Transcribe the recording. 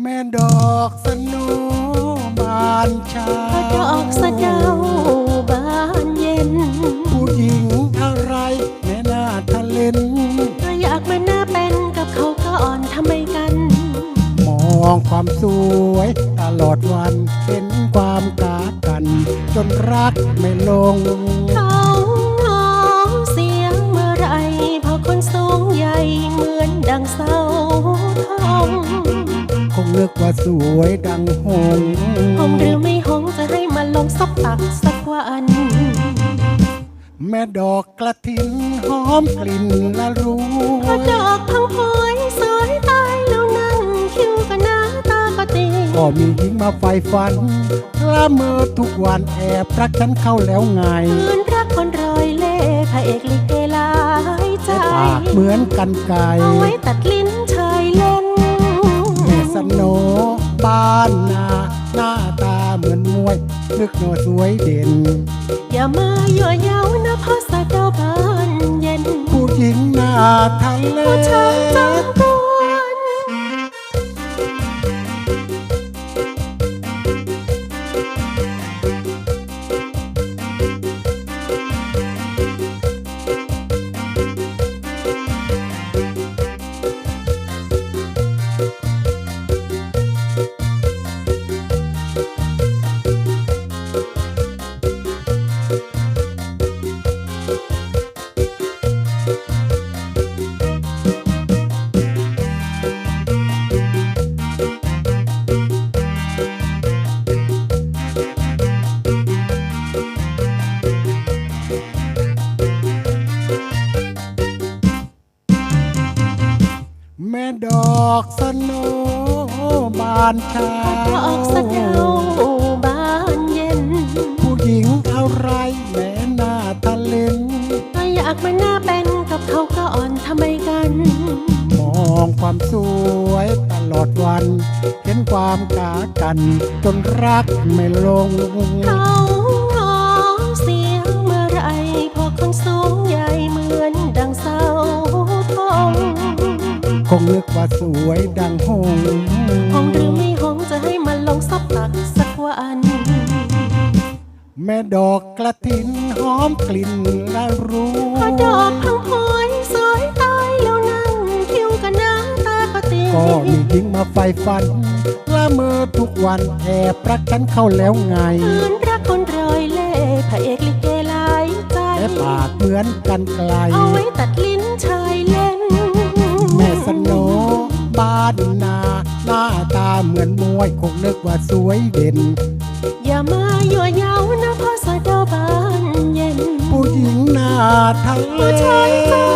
แม่ดอกสโนบานชาดอกสะเดา องความสวย ตลอดวันเห็นความกากัน จนรักไม่ลง เขาน้องเสียงเมื่อไหรพอคนสูงใหญ่เหมือนดังเสาทองคงนึกว่าสวยดังหงส์หงหรือไม่หงจะให้มันลงซบตักสักวันแม่ดอกกระถินหอมกลิ่นละรู้พระดอกพังพวยสวย ก็ตีก็มีหญิงมาไฟฝันละเมอทุกวันแอบรักฉันเข้าแล้วไงคืนรักคนรอยเล่พระเอกลิเกหลายใจแต่ปากเหมือนกันไก่เอาไว้ตัดลิ้นชายเล่นแม่สโนบ้านนาหน้าตาเหมือนมวยนึกหนอสวยเด่น อย่ามายั่วเย้านะเพราะสะเดาบานเย็น ผู้หญิงหน้าทะเลผู้ชายจัง ม่ดอกสโนบานเช้าดอกสะเดาบานเย็น ผู้หญิงอะไรแม่หน้าทะเลนก็อยากมาหน้าเป็นกับเขาก็อ่อนทำไมกัน มองความสวยตลอดวัน เห็นความกากันจนรักไม่ลงเขา คงนึกว่าสวยดังหงส์หงหรือไม่หงจะให้มันลงซบตักสักวันแม่ดอกกระถินหอมกลิ่นละรู้พอดอกพังพวยสวยตายแล้วนั่งคิ้วกับหน้าตาก็ตีก็มีหญิงมาไฟฟันละเมอทุกวันแอบรักฉันเข้าแล้วไงคืนรักคนรอยเล่พระเอกลิเกหลายใจแต่ปากเหมือนกันไกลเอาไว้ตัด วยคงนึกว่าสวยเด่น อย่ามายั่วเย้านะเพราะสะเดาบานเย็น ผู้หญิงหน้าทะเลผู้ชายจัง